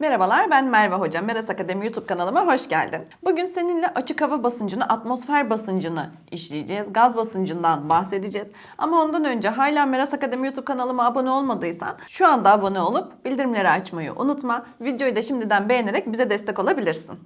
Merhabalar ben Merve Hoca. Meras Akademi YouTube kanalıma hoş geldin. Bugün seninle açık hava basıncını, atmosfer basıncını işleyeceğiz. Gaz basıncından bahsedeceğiz. Ama ondan önce hala Meras Akademi YouTube kanalıma abone olmadıysan şu anda abone olup bildirimleri açmayı unutma. Videoyu da şimdiden beğenerek bize destek olabilirsin.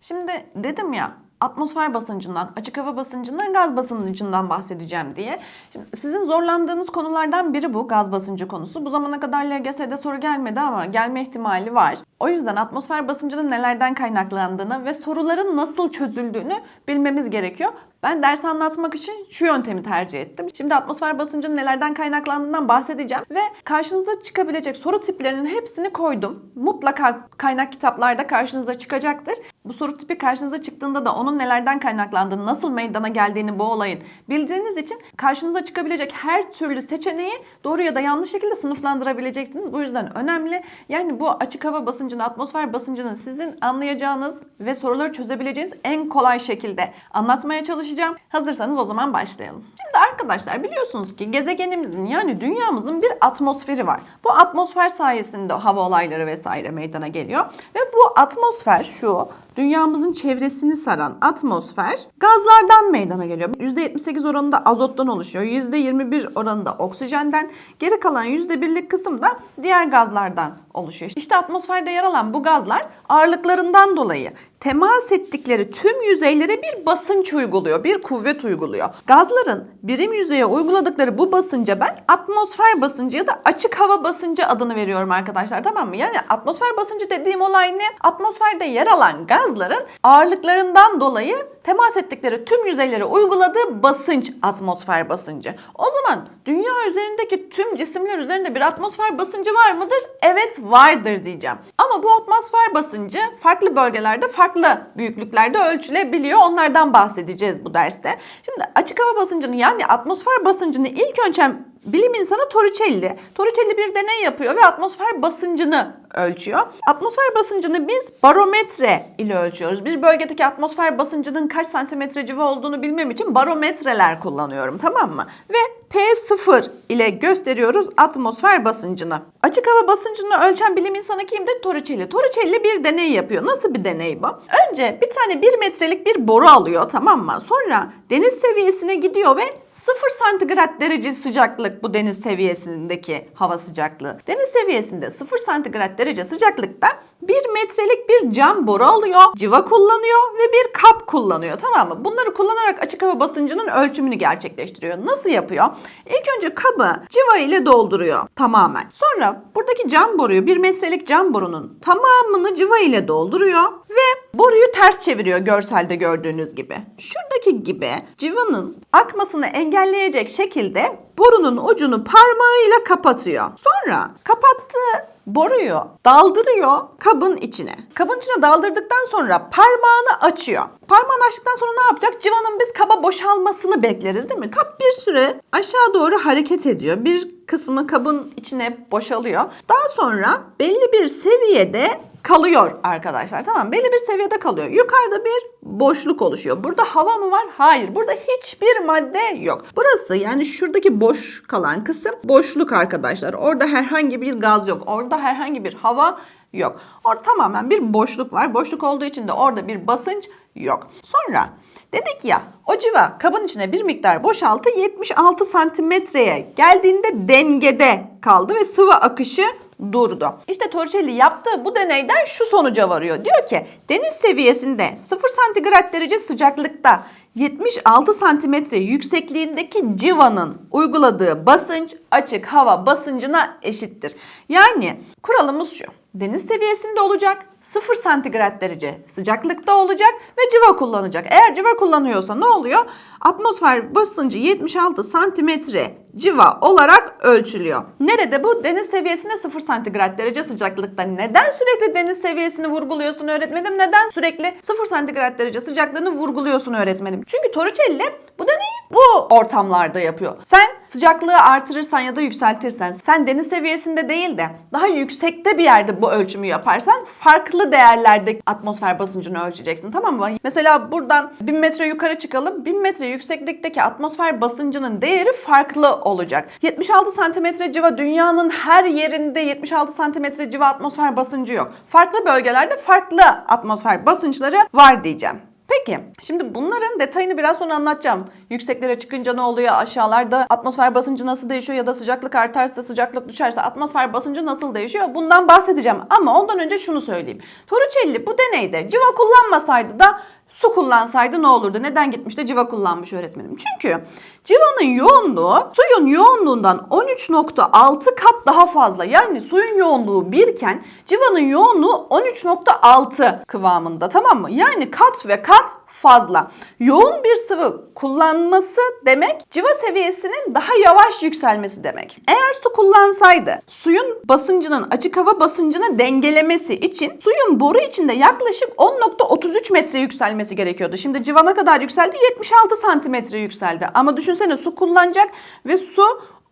Şimdi dedim ya atmosfer basıncından, açık hava basıncından, gaz basıncından bahsedeceğim diye. Şimdi sizin zorlandığınız konulardan biri bu gaz basıncı konusu. Bu zamana kadar LGS'de soru gelmedi ama gelme ihtimali var. O yüzden atmosfer basıncının nelerden kaynaklandığını ve soruların nasıl çözüldüğünü bilmemiz gerekiyor. Ben ders anlatmak için şu yöntemi tercih ettim. Şimdi atmosfer basıncının nelerden kaynaklandığından bahsedeceğim ve karşınıza çıkabilecek soru tiplerinin hepsini koydum. Mutlaka kaynak kitaplarda karşınıza çıkacaktır. Bu soru tipi karşınıza çıktığında da onun nelerden kaynaklandığını, nasıl meydana geldiğini bu olayın bildiğiniz için karşınıza çıkabilecek her türlü seçeneği doğru ya da yanlış şekilde sınıflandırabileceksiniz. Bu yüzden önemli. Yani bu açık hava basıncını, atmosfer basıncını sizin anlayacağınız ve soruları çözebileceğiniz en kolay şekilde anlatmaya çalışacağım. Hazırsanız o zaman başlayalım. Şimdi arkadaşlar biliyorsunuz ki gezegenimizin yani dünyamızın bir atmosferi var. Bu atmosfer sayesinde hava olayları vesaire meydana geliyor. Ve bu atmosfer şu dünyamızın çevresini saran atmosfer gazlardan meydana geliyor. %78 oranında azottan oluşuyor. %21 oranında oksijenden. Geri kalan %1'lik kısım da diğer gazlardan oluşuyor. İşte atmosferde yer alan bu gazlar ağırlıklarından dolayı temas ettikleri tüm yüzeylere bir basınç uyguluyor, bir kuvvet uyguluyor. Gazların birim yüzeye uyguladıkları bu basınca ben atmosfer basıncı ya da açık hava basıncı adını veriyorum arkadaşlar tamam mı? Yani atmosfer basıncı dediğim olay ne? Atmosferde yer alan gazların ağırlıklarından dolayı temas ettikleri tüm yüzeylere uyguladığı basınç atmosfer basıncı. O zaman dünya üzerindeki tüm cisimler üzerinde bir atmosfer basıncı var mıdır? Evet vardır diyeceğim. Ama bu atmosfer basıncı farklı bölgelerde farklı büyüklüklerde ölçülebiliyor. Onlardan bahsedeceğiz bu derste. Şimdi açık hava basıncını yani atmosfer basıncını ilk ölçen bilim insanı Torricelli. Torricelli bir deney yapıyor ve atmosfer basıncını ölçüyor. Atmosfer basıncını biz barometre ile ölçüyoruz. Bir bölgedeki atmosfer basıncının kaç santimetre civa olduğunu bilmem için barometreler kullanıyorum tamam mı? Ve P0 ile gösteriyoruz atmosfer basıncını. Açık hava basıncını ölçen bilim insanı kimdir? Torricelli. Torricelli bir deney yapıyor. Nasıl bir deney bu? Önce bir tane 1 metrelik bir boru alıyor tamam mı? Sonra deniz seviyesine gidiyor ve 0 santigrat derece sıcaklık bu deniz seviyesindeki hava sıcaklığı. Deniz seviyesinde 0 santigrat derece sıcaklıkta 1 metrelik bir cam boru alıyor, civa kullanıyor ve bir kap kullanıyor tamam mı? Bunları kullanarak açık hava basıncının ölçümünü gerçekleştiriyor. Nasıl yapıyor? İlk önce kabı civa ile dolduruyor tamamen. Sonra buradaki cam boruyu 1 metrelik cam borunun tamamını civa ile dolduruyor ve boruyu ters çeviriyor görselde gördüğünüz gibi. Şuradaki gibi civanın akmasını engelleyecek şekilde borunun ucunu parmağıyla kapatıyor. Sonra kapattığı boruyu daldırıyor kabın içine. Kabın içine daldırdıktan sonra parmağını açıyor. Parmağını açtıktan sonra ne yapacak? Civanın biz kaba boşalmasını bekleriz değil mi? Kap bir süre aşağı doğru hareket ediyor. Bir kısmı kabın içine boşalıyor. Daha sonra belli bir seviyede kalıyor arkadaşlar. Tamam belli bir seviyede kalıyor. Yukarıda bir boşluk oluşuyor. Burada hava mı var? Hayır. Burada hiçbir madde yok. Burası yani şuradaki boş kalan kısım boşluk arkadaşlar. Orada herhangi bir gaz yok. Orada herhangi bir hava yok. Orada tamamen bir boşluk var. Boşluk olduğu için de orada bir basınç yok. Sonra dedik ya o civa kabın içine bir miktar boşaltı 76 santimetreye geldiğinde dengede kaldı ve sıvı akışı durdu. İşte Torricelli yaptığı bu deneyden şu sonuca varıyor. Diyor ki deniz seviyesinde 0 santigrat derece sıcaklıkta 76 santimetre yüksekliğindeki civanın uyguladığı basınç açık hava basıncına eşittir. Yani kuralımız şu. Deniz seviyesinde olacak, 0 santigrat derece sıcaklıkta olacak ve civa kullanacak. Eğer civa kullanıyorsa ne oluyor? Atmosfer basıncı 76 santimetre civa olarak ölçülüyor. Nerede bu? Deniz seviyesinde 0 santigrat derece sıcaklıkta. Neden sürekli deniz seviyesini vurguluyorsun öğretmenim? Neden sürekli 0 santigrat derece sıcaklığını vurguluyorsun öğretmenim? Çünkü Torricelli bu deneyi bu ortamlarda yapıyor. Sen sıcaklığı artırırsan ya da yükseltirsen sen deniz seviyesinde değil de daha yüksekte bir yerde bu ölçümü yaparsan farklı değerlerde atmosfer basıncını ölçeceksin tamam mı? Mesela buradan 1000 metre yukarı çıkalım. 1000 metre yükseklikteki atmosfer basıncının değeri farklı olacak. 76 santimetre civa dünyanın her yerinde 76 santimetre civa atmosfer basıncı yok. Farklı bölgelerde farklı atmosfer basınçları var diyeceğim. Peki şimdi bunların detayını biraz sonra anlatacağım. Yükseklere çıkınca ne oluyor? Aşağılarda atmosfer basıncı nasıl değişiyor ya da sıcaklık artarsa sıcaklık düşerse atmosfer basıncı nasıl değişiyor? Bundan bahsedeceğim. Ama ondan önce şunu söyleyeyim. Torricelli bu deneyde civa kullanmasaydı da su kullansaydı ne olurdu? Neden gitmiş de civa kullanmış öğretmenim? Çünkü civanın yoğunluğu suyun yoğunluğundan 13.6 kat daha fazla. Yani suyun yoğunluğu 1 iken civanın yoğunluğu 13.6 kıvamında tamam mı? Yani kat ve kat fazla. Yoğun bir sıvı kullanması demek civa seviyesinin daha yavaş yükselmesi demek. Eğer su kullansaydı suyun basıncının açık hava basıncını dengelemesi için suyun boru içinde yaklaşık 10.33 metre yükselmesi gerekiyordu. Şimdi civa ne kadar yükseldi? 76 santimetre yükseldi. Ama düşünsene su kullanacak ve su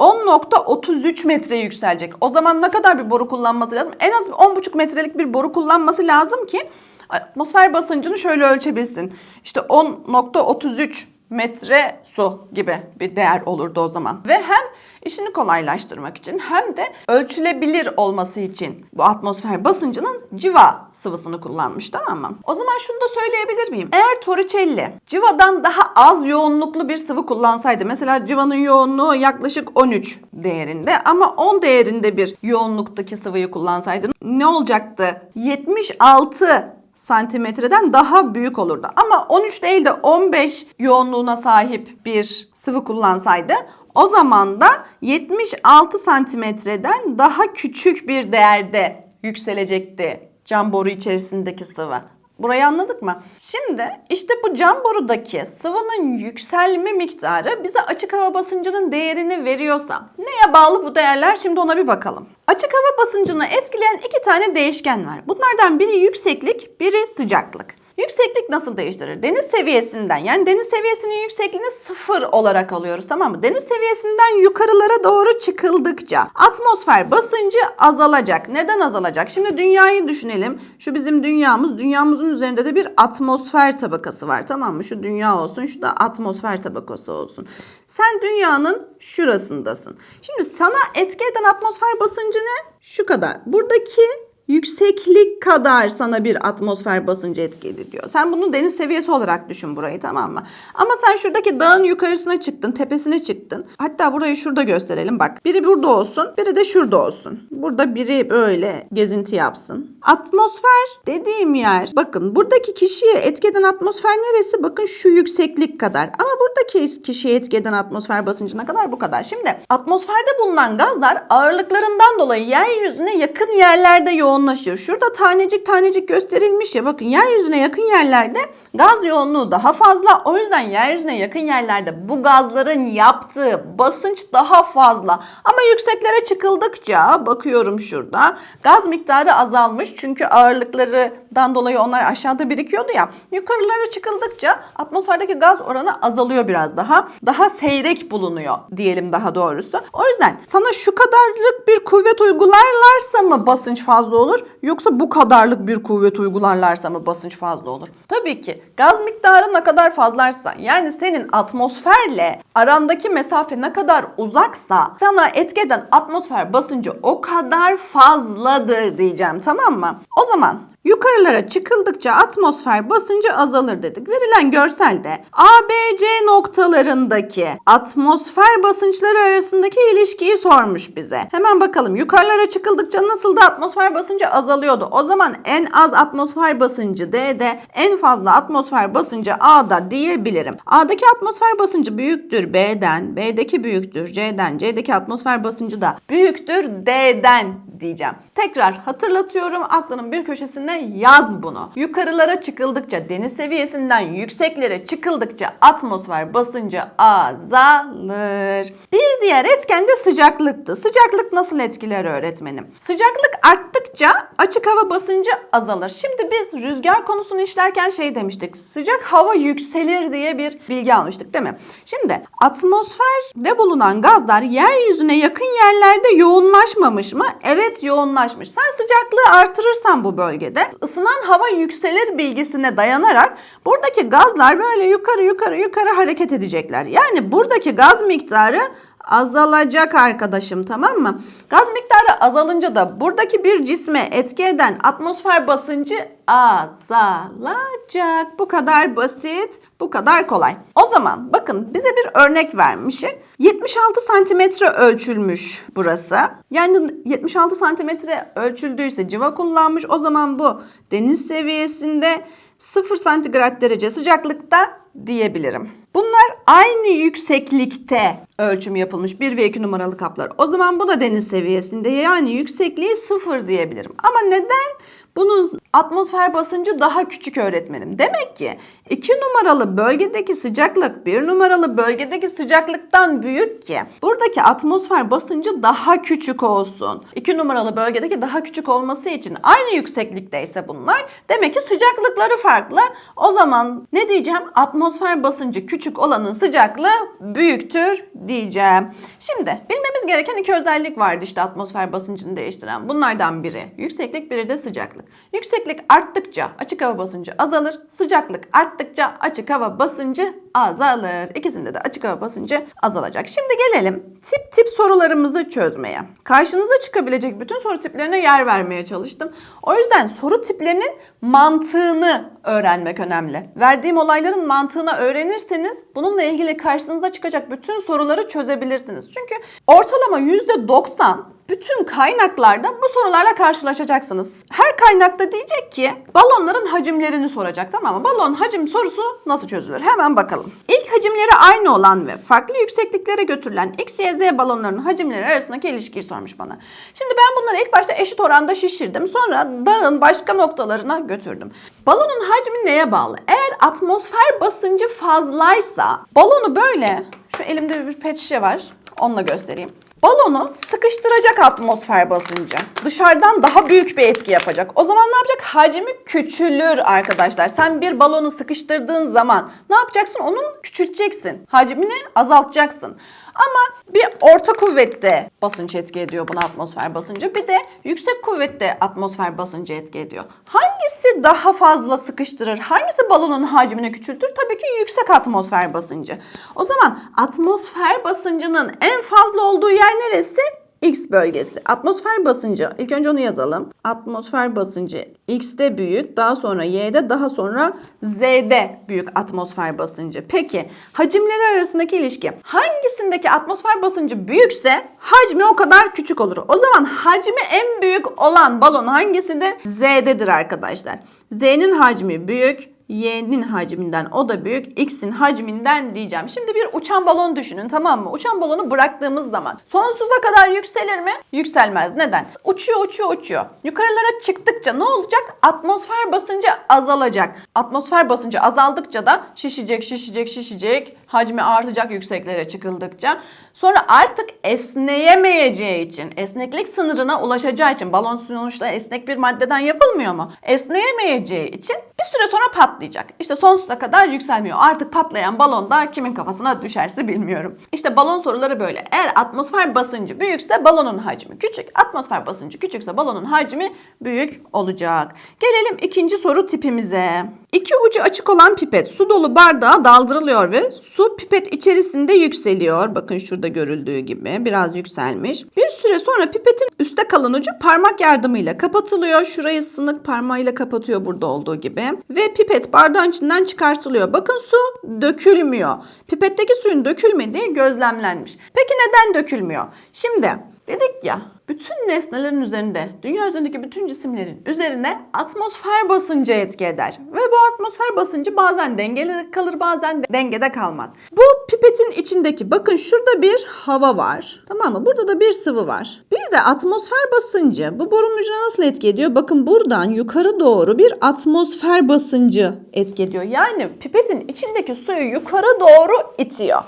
10.33 metre yükselecek. O zaman ne kadar bir boru kullanması lazım? En az 10.5 metrelik bir boru kullanması lazım ki atmosfer basıncını şöyle ölçebilsin. İşte 10.33 metre su gibi bir değer olurdu o zaman. Ve hem işini kolaylaştırmak için hem de ölçülebilir olması için bu atmosfer basıncının civa sıvısını kullanmış tamam mı? O zaman şunu da söyleyebilir miyim? Eğer Torricelli civadan daha az yoğunluklu bir sıvı kullansaydı mesela civanın yoğunluğu yaklaşık 13 değerinde ama 10 değerinde bir yoğunluktaki sıvıyı kullansaydı ne olacaktı? 76 santimetreden daha büyük olurdu. Ama 13 değil de 15 yoğunluğuna sahip bir sıvı kullansaydı o zaman da 76 santimetreden daha küçük bir değerde yükselecekti cam boru içerisindeki sıvı. Burayı anladık mı? Şimdi işte bu cam borudaki sıvının yükselme miktarı bize açık hava basıncının değerini veriyorsa neye bağlı bu değerler? Şimdi ona bir bakalım. Açık hava basıncını etkileyen iki tane değişken var. Bunlardan biri yükseklik, biri sıcaklık. Yükseklik nasıl değiştirir? Deniz seviyesinden yani deniz seviyesinin yüksekliğini sıfır olarak alıyoruz tamam mı? Deniz seviyesinden yukarılara doğru çıkıldıkça atmosfer basıncı azalacak. Neden azalacak? Şimdi dünyayı düşünelim. Şu bizim dünyamız. Dünyamızın üzerinde de bir atmosfer tabakası var tamam mı? Şu dünya olsun şu da atmosfer tabakası olsun. Sen dünyanın şurasındasın. Şimdi sana etki eden atmosfer basıncı ne? Şu kadar. Buradaki yükseklik kadar sana bir atmosfer basıncı etki ediyor. Sen bunu deniz seviyesi olarak düşün burayı tamam mı? Ama sen şuradaki dağın yukarısına çıktın, tepesine çıktın. Hatta burayı şurada gösterelim bak. Biri burada olsun, biri de şurada olsun. Burada biri böyle gezinti yapsın. Atmosfer dediğim yer, bakın buradaki kişiye etki eden atmosfer neresi? Bakın şu yükseklik kadar. Ama buradaki kişiye etki eden atmosfer basıncına kadar bu kadar. Şimdi atmosferde bulunan gazlar ağırlıklarından dolayı yeryüzüne yakın yerlerde yoğun yoğunlaşıyor. Şurada tanecik tanecik gösterilmiş ya bakın yeryüzüne yakın yerlerde gaz yoğunluğu daha fazla. O yüzden yeryüzüne yakın yerlerde bu gazların yaptığı basınç daha fazla. Ama yükseklere çıkıldıkça bakıyorum şurada gaz miktarı azalmış. Çünkü ağırlıklarından dolayı onlar aşağıda birikiyordu ya. Yukarılara çıkıldıkça atmosferdeki gaz oranı azalıyor biraz daha. Daha seyrek bulunuyor diyelim daha doğrusu. O yüzden sana şu kadarlık bir kuvvet uygularlarsa mı basınç fazla olur? Yoksa bu kadarlık bir kuvvet uygularlarsa mı basınç fazla olur? Tabii ki gaz miktarı ne kadar fazlaysa yani senin atmosferle arandaki mesafe ne kadar uzaksa sana etki eden atmosfer basıncı o kadar fazladır diyeceğim tamam mı? O zaman Yukarılara çıkıldıkça atmosfer basıncı azalır dedik. Verilen görselde ABC noktalarındaki atmosfer basınçları arasındaki ilişkiyi sormuş bize. Hemen bakalım yukarılara çıkıldıkça nasıl da atmosfer basıncı azalıyordu. O zaman en az atmosfer basıncı D'de, en fazla atmosfer basıncı A'da diyebilirim. A'daki atmosfer basıncı büyüktür B'den, B'deki büyüktür C'den, C'deki atmosfer basıncı da büyüktür D'den diyeceğim. Tekrar hatırlatıyorum aklının bir köşesinde yaz bunu. Yukarılara çıkıldıkça, deniz seviyesinden yükseklere çıkıldıkça atmosfer basıncı azalır. Bir diğer etken de sıcaklıktı. Sıcaklık nasıl etkiler öğretmenim? Sıcaklık arttıkça açık hava basıncı azalır. Şimdi biz rüzgar konusunu işlerken şey demiştik. Sıcak hava yükselir diye bir bilgi almıştık değil mi? Şimdi atmosferde bulunan gazlar yeryüzüne yakın yerlerde yoğunlaşmamış mı? Evet yoğunlaşmış. Sen sıcaklığı artırırsan bu bölgede ısınan hava yükselir bilgisine dayanarak buradaki gazlar böyle yukarı yukarı yukarı hareket edecekler. Yani buradaki gaz miktarı azalacak arkadaşım tamam mı? Gaz miktarı azalınca da buradaki bir cisme etki eden atmosfer basıncı azalacak. Bu kadar basit, bu kadar kolay. O zaman bakın bize bir örnek vermiş. 76 santimetre ölçülmüş burası. Yani 76 santimetre ölçüldüyse civa kullanmış. O zaman bu deniz seviyesinde 0 santigrat derece sıcaklıkta diyebilirim. Bunlar aynı yükseklikte ölçüm yapılmış 1 ve 2 numaralı kaplar. O zaman bu da deniz seviyesinde yani yüksekliği 0 diyebilirim. Ama neden? Bunun atmosfer basıncı daha küçük öğretmenim. Demek ki 2 numaralı bölgedeki sıcaklık 1 numaralı bölgedeki sıcaklıktan büyük ki buradaki atmosfer basıncı daha küçük olsun. 2 numaralı bölgedeki daha küçük olması için aynı yükseklikteyse bunlar demek ki sıcaklıkları farklı. O zaman ne diyeceğim? Atmosfer basıncı küçük olanın sıcaklığı büyüktür diyeceğim. Şimdi bilmemiz gereken iki özellik vardı işte atmosfer basıncını değiştiren. Bunlardan biri yükseklik, biri de sıcaklık. Yükseklik arttıkça açık hava basıncı azalır. Sıcaklık arttıkça açık hava basıncı azalır. İkisinde de açık hava basıncı azalacak. Şimdi gelelim tip tip sorularımızı çözmeye. Karşınıza çıkabilecek bütün soru tiplerine yer vermeye çalıştım. O yüzden soru tiplerinin mantığını öğrenmek önemli. Verdiğim olayların mantığını öğrenirseniz bununla ilgili karşınıza çıkacak bütün soruları çözebilirsiniz. Çünkü ortalama %90 bütün kaynaklarda bu sorularla karşılaşacaksınız. Her kaynakta diyecek ki balonların hacimlerini soracak tamam mı? Balon hacim sorusu nasıl çözülür? Hemen bakalım. İlk hacimleri aynı olan ve farklı yüksekliklere götürülen X, Y, Z balonlarının hacimleri arasındaki ilişkiyi sormuş bana. Şimdi ben bunları ilk başta eşit oranda şişirdim. Sonra dağın başka noktalarına götürdüm. Balonun hacmi neye bağlı? Eğer atmosfer basıncı fazlaysa balonu böyle şu elimde bir pet şişe var. Onunla göstereyim. Balonu sıkıştıracak atmosfer basıncı. Dışarıdan daha büyük bir etki yapacak. O zaman ne yapacak? Hacmi küçülür arkadaşlar. Sen bir balonu sıkıştırdığın zaman ne yapacaksın? Onu küçülteceksin. Hacmini azaltacaksın. Ama bir orta kuvvette basınç etki ediyor buna atmosfer basıncı. Bir de yüksek kuvvette atmosfer basıncı etki ediyor. Hangisi daha fazla sıkıştırır? Hangisi balonun hacmini küçültür? Tabii ki yüksek atmosfer basıncı. O zaman atmosfer basıncının en fazla olduğu yer neresi? X bölgesi. Atmosfer basıncı. İlk önce onu yazalım. Atmosfer basıncı X'de büyük, daha sonra Y'de, daha sonra Z'de büyük atmosfer basıncı. Peki hacimleri arasındaki ilişki. Hangisindeki atmosfer basıncı büyükse hacmi o kadar küçük olur. O zaman hacmi en büyük olan balon hangisidir? Z'dedir arkadaşlar. Z'nin hacmi büyük, Y'nin hacminden o da büyük. X'in hacminden diyeceğim. Şimdi bir uçan balon düşünün tamam mı? Uçan balonu bıraktığımız zaman sonsuza kadar yükselir mi? Yükselmez. Neden? Uçuyor uçuyor uçuyor. Yukarılara çıktıkça ne olacak? Atmosfer basıncı azalacak. Atmosfer basıncı azaldıkça da şişecek şişecek şişecek. Hacmi artacak yükseklere çıkıldıkça. Sonra artık esneyemeyeceği için, esneklik sınırına ulaşacağı için balon sonuçta esnek bir maddeden yapılmıyor mu? Esneyemeyeceği için bir süre sonra patlayacak. İşte sonsuza kadar yükselmiyor. Artık patlayan balon da kimin kafasına düşerse bilmiyorum. İşte balon soruları böyle. Eğer atmosfer basıncı büyükse balonun hacmi küçük. Atmosfer basıncı küçükse balonun hacmi büyük olacak. Gelelim ikinci soru tipimize. İki ucu açık olan pipet su dolu bardağa daldırılıyor ve su pipet içerisinde yükseliyor. Bakın şurada görüldüğü gibi biraz yükselmiş. Bir süre sonra pipetin üstte kalan ucu parmak yardımıyla kapatılıyor. Şurayı sınık parmağıyla kapatıyor burada olduğu gibi. Ve pipet bardağın içinden çıkartılıyor. Bakın su dökülmüyor. Pipetteki suyun dökülmediği gözlemlenmiş. Peki neden dökülmüyor? Şimdi Dedik ya bütün nesnelerin üzerinde, dünya üzerindeki bütün cisimlerin üzerine atmosfer basıncı etki eder. Ve bu atmosfer basıncı bazen dengeli kalır bazen de dengede kalmaz. Bu pipetin içindeki bakın şurada bir hava var. Tamam mı? Burada da bir sıvı var. Bir de atmosfer basıncı. Bu borunun ucuna nasıl etki ediyor? Bakın buradan yukarı doğru bir atmosfer basıncı etki ediyor. Yani pipetin içindeki suyu yukarı doğru itiyor.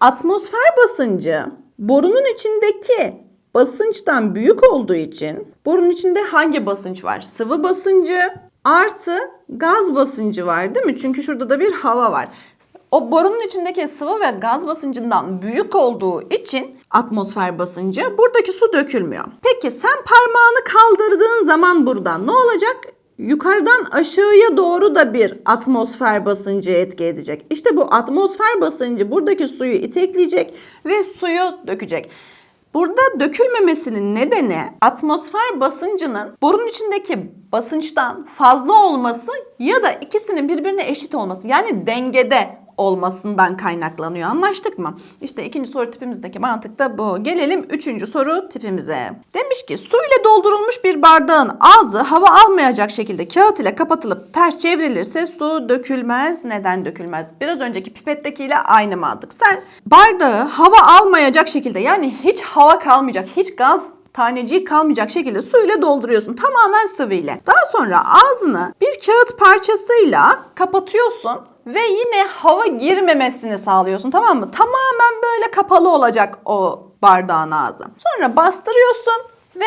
Atmosfer basıncı borunun içindeki basınçtan büyük olduğu için borunun içinde hangi basınç var? Sıvı basıncı artı gaz basıncı var değil mi? Çünkü şurada da bir hava var. O borunun içindeki sıvı ve gaz basıncından büyük olduğu için atmosfer basıncı buradaki su dökülmüyor. Peki sen parmağını kaldırdığın zaman buradan ne olacak? Yukarıdan aşağıya doğru da bir atmosfer basıncı etki edecek. İşte bu atmosfer basıncı buradaki suyu itekleyecek ve suyu dökecek. Burada dökülmemesinin nedeni atmosfer basıncının borunun içindeki basınçtan fazla olması ya da ikisinin birbirine eşit olması. Yani dengede olmasından kaynaklanıyor. Anlaştık mı? İşte ikinci soru tipimizdeki mantık da bu. Gelelim üçüncü soru tipimize. Demiş ki su ile doldurulmuş bir bardağın ağzı hava almayacak şekilde kağıt ile kapatılıp ters çevrilirse su dökülmez. Neden dökülmez? Biraz önceki pipettekiyle aynı mantık. Sen bardağı hava almayacak şekilde yani hiç hava kalmayacak, hiç gaz taneciği kalmayacak şekilde su ile dolduruyorsun. Tamamen sıvı ile. Daha sonra ağzını bir kağıt parçasıyla kapatıyorsun ve yine hava girmemesini sağlıyorsun tamam mı? Tamamen böyle kapalı olacak o bardağın ağzı. Sonra bastırıyorsun ve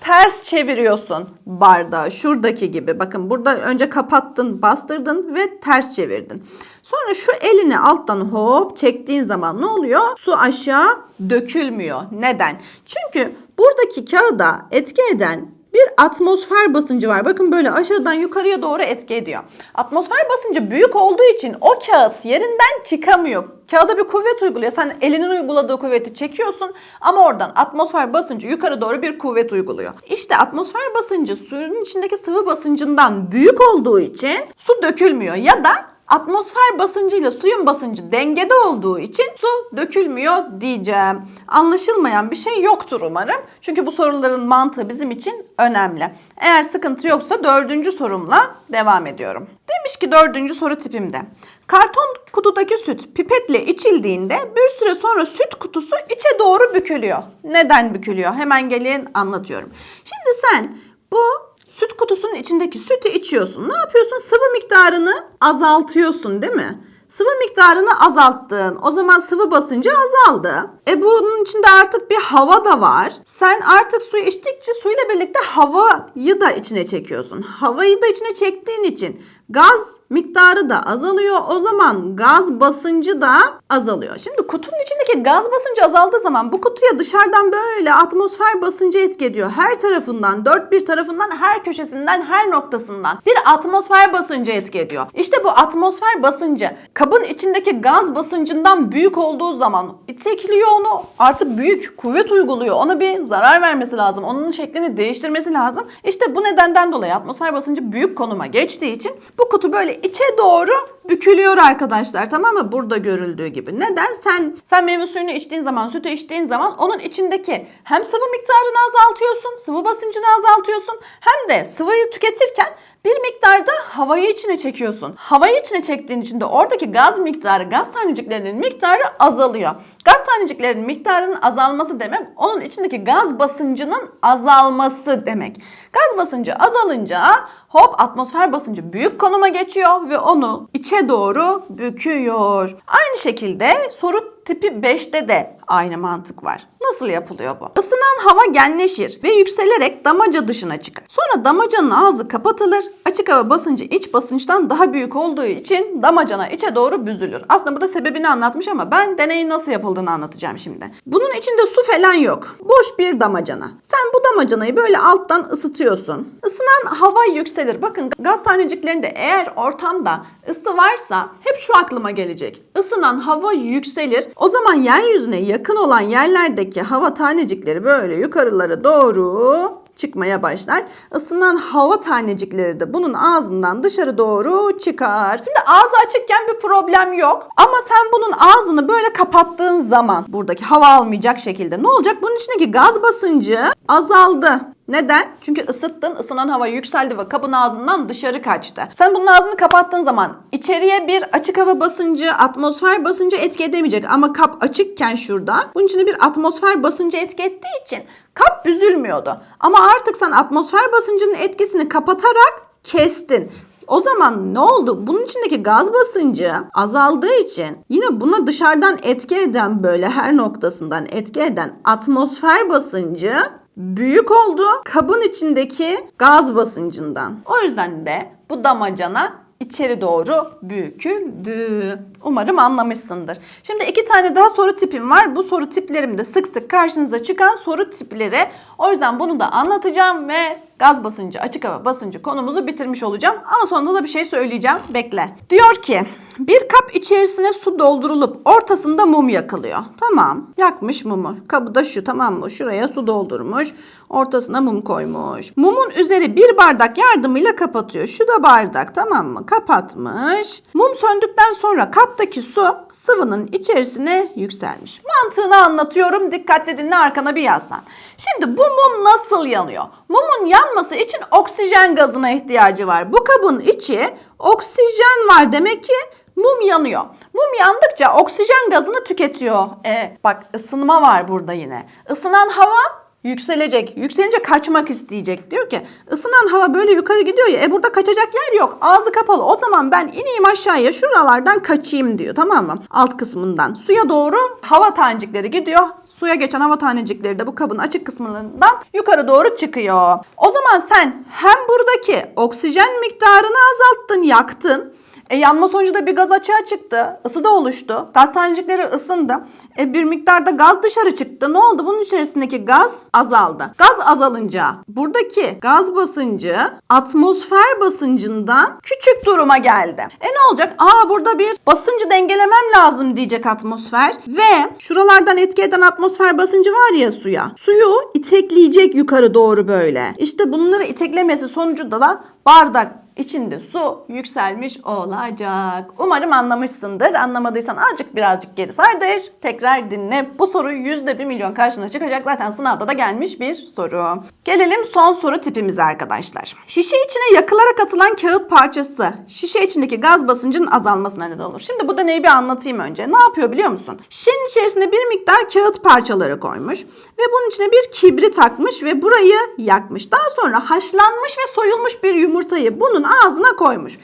ters çeviriyorsun bardağı şuradaki gibi. Bakın burada önce kapattın, bastırdın ve ters çevirdin. Sonra şu elini alttan hop çektiğin zaman ne oluyor? Su aşağı dökülmüyor. Neden? Çünkü buradaki kağıda etki eden bir atmosfer basıncı var. Bakın böyle aşağıdan yukarıya doğru etki ediyor. Atmosfer basıncı büyük olduğu için o kağıt yerinden çıkamıyor. Kağıda bir kuvvet uyguluyor. Sen elinin uyguladığı kuvveti çekiyorsun ama oradan atmosfer basıncı yukarı doğru bir kuvvet uyguluyor. İşte atmosfer basıncı suyun içindeki sıvı basıncından büyük olduğu için su dökülmüyor ya da Atmosfer basıncıyla suyun basıncı dengede olduğu için su dökülmüyor diyeceğim. Anlaşılmayan bir şey yoktur umarım. Çünkü bu soruların mantığı bizim için önemli. Eğer sıkıntı yoksa dördüncü sorumla devam ediyorum. Demiş ki dördüncü soru tipimde. Karton kutudaki süt pipetle içildiğinde bir süre sonra süt kutusu içe doğru bükülüyor. Neden bükülüyor? Hemen gelin anlatıyorum. Şimdi sen bu süt kutusunun içindeki sütü içiyorsun. Ne yapıyorsun? Sıvı miktarını azaltıyorsun değil mi? Sıvı miktarını azalttın. O zaman sıvı basıncı azaldı. E bunun içinde artık bir hava da var. Sen artık suyu içtikçe suyla birlikte havayı da içine çekiyorsun. Havayı da içine çektiğin için gaz miktarı da azalıyor. O zaman gaz basıncı da azalıyor. Şimdi kutunun içindeki gaz basıncı azaldığı zaman bu kutuya dışarıdan böyle atmosfer basıncı etki ediyor. Her tarafından, dört bir tarafından, her köşesinden, her noktasından bir atmosfer basıncı etki ediyor. İşte bu atmosfer basıncı kabın içindeki gaz basıncından büyük olduğu zaman itekliyor onu. Artık büyük kuvvet uyguluyor. Ona bir zarar vermesi lazım. Onun şeklini değiştirmesi lazım. İşte bu nedenden dolayı atmosfer basıncı büyük konuma geçtiği için bu kutu böyle içe doğru bükülüyor arkadaşlar tamam mı? Burada görüldüğü gibi. Neden? Sen sen meyve suyunu içtiğin zaman, sütü içtiğin zaman onun içindeki hem sıvı miktarını azaltıyorsun, sıvı basıncını azaltıyorsun hem de sıvıyı tüketirken bir miktarda havayı içine çekiyorsun. Havayı içine çektiğin için de oradaki gaz miktarı, gaz taneciklerinin miktarı azalıyor. Gaz taneciklerinin miktarının azalması demek onun içindeki gaz basıncının azalması demek. Gaz basıncı azalınca hop atmosfer basıncı büyük konuma geçiyor ve onu içe doğru büküyor. Aynı şekilde soru tipi 5'te de aynı mantık var. Nasıl yapılıyor bu? Isınan hava genleşir ve yükselerek damaca dışına çıkar. Sonra damacanın ağzı kapatılır. Açık hava basıncı iç basınçtan daha büyük olduğu için damacana içe doğru büzülür. Aslında burada sebebini anlatmış ama ben deneyin nasıl yapıldığını anlatacağım şimdi. Bunun içinde su falan yok. Boş bir damacana. Sen bu damacanayı böyle alttan ısıtıyorsun. Isınan hava yükselir. Bakın gaz taneciklerinde eğer ortamda ısı varsa hep şu aklıma gelecek. Isınan hava yükselir. O zaman yeryüzüne yakın olan yerlerdeki hava tanecikleri böyle yukarılara doğru çıkmaya başlar. Isınan hava tanecikleri de bunun ağzından dışarı doğru çıkar. Şimdi ağzı açıkken bir problem yok. Ama sen bunun ağzını böyle kapattığın zaman buradaki hava almayacak şekilde ne olacak? Bunun içindeki gaz basıncı azaldı. Neden? Çünkü ısıttın, ısınan hava yükseldi ve kabın ağzından dışarı kaçtı. Sen bunun ağzını kapattığın zaman içeriye bir açık hava basıncı, atmosfer basıncı etki edemeyecek. Ama kap açıkken şurada bunun içine bir atmosfer basıncı etki ettiği için kap büzülmüyordu. Ama artık sen atmosfer basıncının etkisini kapatarak kestin. O zaman ne oldu? Bunun içindeki gaz basıncı azaldığı için yine buna dışarıdan etki eden böyle her noktasından etki eden atmosfer basıncı büyük oldu kabın içindeki gaz basıncından. O yüzden de bu damacana içeri doğru büküldü. Umarım anlamışsındır. Şimdi iki tane daha soru tipim var. Bu soru tiplerimde sık sık karşınıza çıkan soru tipleri. O yüzden bunu da anlatacağım ve gaz basıncı, açık hava basıncı konumuzu bitirmiş olacağım. Ama sonunda da bir şey söyleyeceğim. Bekle. Diyor ki bir kap içerisine su doldurulup ortasında mum yakılıyor. Tamam. Yakmış mumu. Kabı da şu tamam mı? Şuraya su doldurmuş. Ortasına mum koymuş. Mumun üzeri bir bardak yardımıyla kapatıyor. Şu da bardak tamam mı? Kapatmış. Mum söndükten sonra kaptaki su sıvının içerisine yükselmiş. Mantığını anlatıyorum. Dikkatli dinle arkana bir yaslan. Şimdi bu mum nasıl yanıyor? Mumun yanması için oksijen gazına ihtiyacı var. Bu kabın içi oksijen var demek ki mum yanıyor. Mum yandıkça oksijen gazını tüketiyor. E, bak ısınma var burada yine. Isınan hava yükselecek. Yükselince kaçmak isteyecek. Diyor ki ısınan hava böyle yukarı gidiyor ya. E burada kaçacak yer yok. Ağzı kapalı. O zaman ben ineyim aşağıya şuralardan kaçayım diyor. Tamam mı? Alt kısmından. Suya doğru hava tanecikleri gidiyor. Suya geçen hava tanecikleri de bu kabın açık kısmından yukarı doğru çıkıyor. O zaman sen hem buradaki oksijen miktarını azalttın, yaktın. E, yanma sonucunda bir gaz açığa çıktı. Isı da oluştu. Gaz tanecikleri ısındı. E, bir miktarda gaz dışarı çıktı. Ne oldu? Bunun içerisindeki gaz azaldı. Gaz azalınca buradaki gaz basıncı atmosfer basıncından küçük duruma geldi. E ne olacak? Aa burada bir basıncı dengelemem lazım diyecek atmosfer. Ve şuralardan etki eden atmosfer basıncı var ya suya. Suyu itekleyecek yukarı doğru böyle. İşte bunları iteklemesi sonucunda da bardak içinde su yükselmiş olacak. Umarım anlamışsındır. Anlamadıysan azıcık birazcık geri sardır. Tekrar dinle. Bu soru yüzde bir milyon karşına çıkacak. Zaten sınavda da gelmiş bir soru. Gelelim son soru tipimize arkadaşlar. Şişe içine yakılarak atılan kağıt parçası şişe içindeki gaz basıncının azalmasına neden olur. Şimdi bu deneyi bir anlatayım önce. Ne yapıyor biliyor musun? Şişenin içerisine bir miktar kağıt parçaları koymuş ve bunun içine bir kibrit takmış ve burayı yakmış. Daha sonra haşlanmış ve soyulmuş bir yumurtayı bunun ağzına koymuş.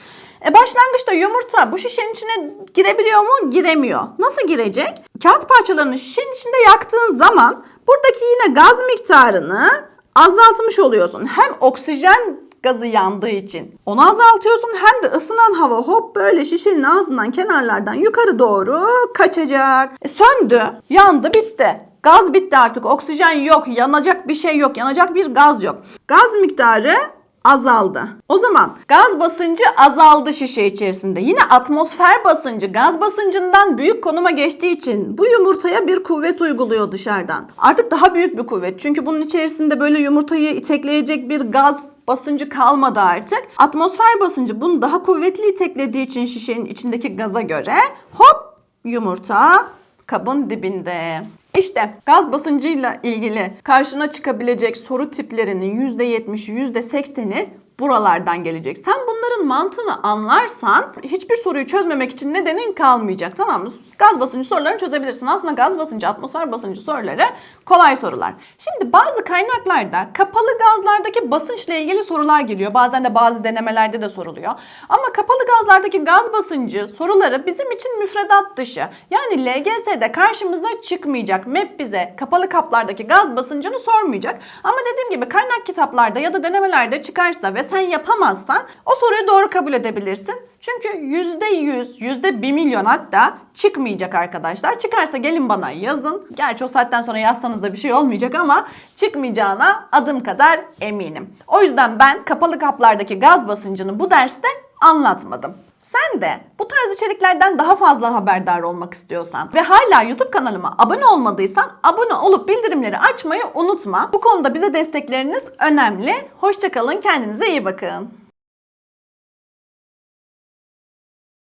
E başlangıçta yumurta bu şişenin içine girebiliyor mu? Giremiyor. Nasıl girecek? Kağıt parçalarını şişenin içinde yaktığın zaman buradaki yine gaz miktarını azaltmış oluyorsun. Hem oksijen gazı yandığı için onu azaltıyorsun hem de ısınan hava hop böyle şişenin ağzından kenarlardan yukarı doğru kaçacak. E söndü, yandı, bitti. Gaz bitti artık. Oksijen yok, yanacak bir şey yok, yanacak bir gaz yok. Gaz miktarı azaldı. O zaman gaz basıncı azaldı şişe içerisinde. Yine atmosfer basıncı gaz basıncından büyük konuma geçtiği için bu yumurtaya bir kuvvet uyguluyor dışarıdan. Artık daha büyük bir kuvvet. Çünkü bunun içerisinde böyle yumurtayı itekleyecek bir gaz basıncı kalmadı artık. Atmosfer basıncı bunu daha kuvvetli iteklediği için şişenin içindeki gaza göre hop yumurta kabın dibinde. İşte gaz basıncıyla ilgili karşına çıkabilecek soru tiplerinin %70'i %80'i buralardan gelecek. Sen bunların mantığını anlarsan hiçbir soruyu çözmemek için nedenin kalmayacak tamam mı? Gaz basıncı sorularını çözebilirsin. Aslında gaz basıncı, atmosfer basıncı soruları kolay sorular. Şimdi bazı kaynaklarda kapalı gazlardaki basınçla ilgili sorular geliyor. Bazen de bazı denemelerde de soruluyor. Ama kapalı gazlardaki gaz basıncı soruları bizim için müfredat dışı. Yani LGS'de karşımıza çıkmayacak. MEP bize kapalı kaplardaki gaz basıncını sormayacak. Ama dediğim gibi kaynak kitaplarda ya da denemelerde çıkarsa ve sen yapamazsan o soruyu doğru kabul edebilirsin. Çünkü %100, %1 milyon hatta çıkmayacak arkadaşlar. Çıkarsa gelin bana yazın. Gerçi o saatten sonra yazsanız da bir şey olmayacak ama çıkmayacağına adım kadar eminim. O yüzden ben kapalı kaplardaki gaz basıncını bu derste anlatmadım. Sen de bu tarz içeriklerden daha fazla haberdar olmak istiyorsan ve hala YouTube kanalıma abone olmadıysan abone olup bildirimleri açmayı unutma. Bu konuda bize destekleriniz önemli. Hoşçakalın, kendinize iyi bakın.